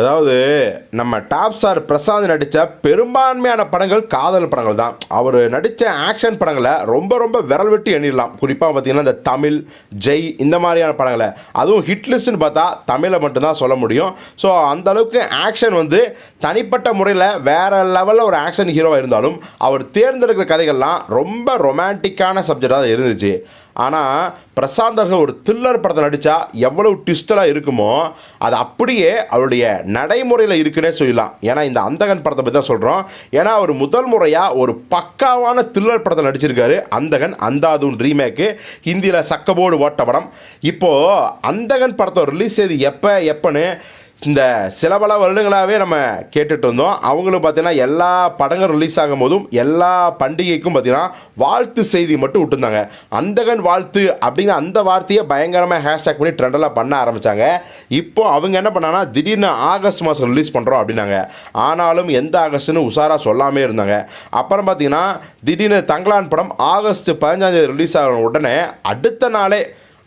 அதாவது நம்ம top star Prashanth நடித்த பெரும்பான்மையான படங்கள் காதல் படங்கள் தான். அவர் நடித்த ஆக்ஷன் படங்களை ரொம்ப ரொம்ப விரல் விட்டு எண்ணிடலாம். குறிப்பாக பார்த்தீங்கன்னா இந்த தமிழ் ஜெய் இந்த மாதிரியான படங்களை. அதுவும் ஹிட் லிஸ்ட்னு பார்த்தா தமிழை மட்டும்தான் சொல்ல முடியும். ஸோ அந்த அளவுக்கு ஆக்ஷன் வந்து தனிப்பட்ட முறையில் வேறு லெவலில் ஒரு ஆக்ஷன் ஹீரோவாக இருந்தாலும் அவர் தேர்ந்தெடுக்கிற கதைகள்லாம் ரொம்ப ரொமான்டிக்கான சப்ஜெக்டாக இருந்துச்சு. ஆனால் பிரசாந்தர்கள் ஒரு த்ரில்லர் படத்தை நடித்தா எவ்வளவு ட்விஸ்டலாக இருக்குமோ அது அப்படியே அவருடைய நடைமுறையில் இருக்குன்னே சொல்லலாம். ஏன்னா இந்த அந்தகன் படத்தை பற்றி தான் சொல்கிறோம் ஏன்னா அவர் முதல் முறையாக ஒரு பக்காவான த்ரில்லர் படத்தை நடிச்சிருக்காரு. அந்தகன் அந்தாதுன் ரீமேக்கு ஹிந்தியில் சக்கபோர்டு ஓட்ட படம். இப்போது அந்தகன் படத்தை ரிலீஸ் செய்து எப்போ எப்போன்னு இந்த சில பல வருடங்களாகவே நம்ம கேட்டுட்டு இருந்தோம். அவங்களும் பார்த்தீங்கன்னா எல்லா படங்கள் ரிலீஸ் ஆகும் போதும் எல்லா பண்டிகைக்கும் பார்த்தீங்கன்னா வாழ்த்து செய்தி மட்டும் விட்டுருந்தாங்க. அந்தகன் வாழ்த்து அப்படிங்கிற அந்த வார்த்தையை பயங்கரமாக ஹேஷ்டாக் பண்ணி ட்ரெண்டெல்லாம் பண்ண ஆரம்பித்தாங்க இப்போ அவங்க என்ன பண்ணாங்கன்னா திடீர்னு ஆகஸ்ட் மாதம் ரிலீஸ் பண்ணுறோம் அப்படின்னாங்க. ஆனாலும் எந்த ஆகஸ்ட்னு உஷாராக சொல்லாமே இருந்தாங்க. அப்புறம் பார்த்தீங்கன்னா திடீர்னு தங்கலான் படம் ஆகஸ்ட் பதினஞ்சாம் தேதி ரிலீஸ் ஆகிற உடனே அடுத்த நாளே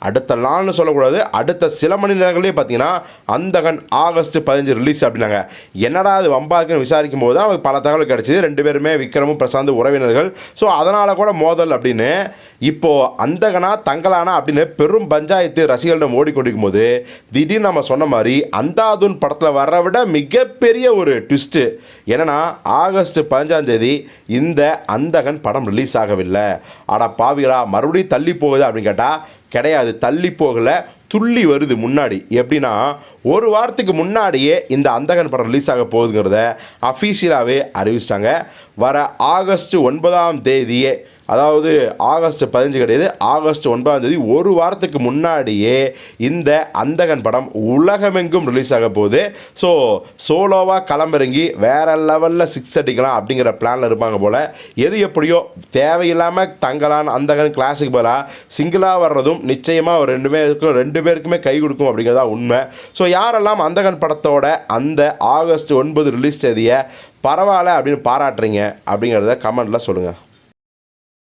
அடுத்த நாள்னு சொல்லக்கூடாது அடுத்த சில மணி நேரங்களே பார்த்தீங்கன்னா அந்தகன் ஆகஸ்ட் பதினஞ்சு ரிலீஸ் அப்படின்னாங்க. என்னடா அது வம்பாக்குன்னு விசாரிக்கும் போது தான் அவங்களுக்கு பல தகவல் கிடச்சிது. ரெண்டு பேருமே விக்ரமும் பிரசாந்த் உறவினர்கள். ஸோ அதனால் கூட மோதல் அப்படின்னு இப்போது அந்தகனா தங்கலானா அப்படின்னு பெரும் பஞ்சாயத்து ரசிகர்களிடம் ஓடிக்கொண்டிருக்கும் போது திடீர்னு நம்ம சொன்ன மாதிரி அந்தாதுன் படத்தில் வர விட மிகப்பெரிய ஒரு ட்விஸ்ட்டு என்னன்னா ஆகஸ்ட் பதினஞ்சாம் தேதி இந்த அந்தகன் படம் ரிலீஸ் ஆகவில்லை. அட பாவிகளா மறுபடியும் தள்ளி போகுது அப்படின்னு கேட்டால் கிடையாது தள்ளி போகல துள்ளி வருது முன்னாடி. எப்படின்னா ஒரு வாரத்துக்கு முன்னாடியே இந்த அந்தகன் படம் ரிலீஸ் ஆக போகுதுங்கிறத அஃபீஷியலாகவே அறிவிச்சிட்டாங்க. வர ஆகஸ்ட் ஒன்பதாம் தேதியே அதாவது ஆகஸ்ட் பதினஞ்சு கிடையாது ஆகஸ்ட் ஒன்பதாம் தேதி ஒரு வாரத்துக்கு முன்னாடியே இந்த அந்தகன் படம் உலகமெங்கும் ரிலீஸ் ஆக போகுது. ஸோ சோலோவாக களமிறங்கி வேற லெவலில் சிக்ஸ் அடிக்கலாம் அப்படிங்கிற பிளானில் இருப்பாங்க போல். எது எப்படியோ தேவையில்லாமல் தங்கலான் அந்தகன் கிளாஸுக்கு பதிலாக சிங்கிளாக வர்றதும் நிச்சயமாக ஒரு ரெண்டு பேருக்கும் ரெண்டு பேருக்குமே கை கொடுக்கும் அப்படிங்கிறதா உண்மை. ஸோ யாரெல்லாம் அந்தகன் படத்தோட அந்த ஆகஸ்ட் ஒன்பது ரிலீஸ் தேதியை பரவாயில்ல அப்படின்னு பாராட்டுறீங்க அப்படிங்கிறத கமெண்ட்டில் சொல்லுங்கள்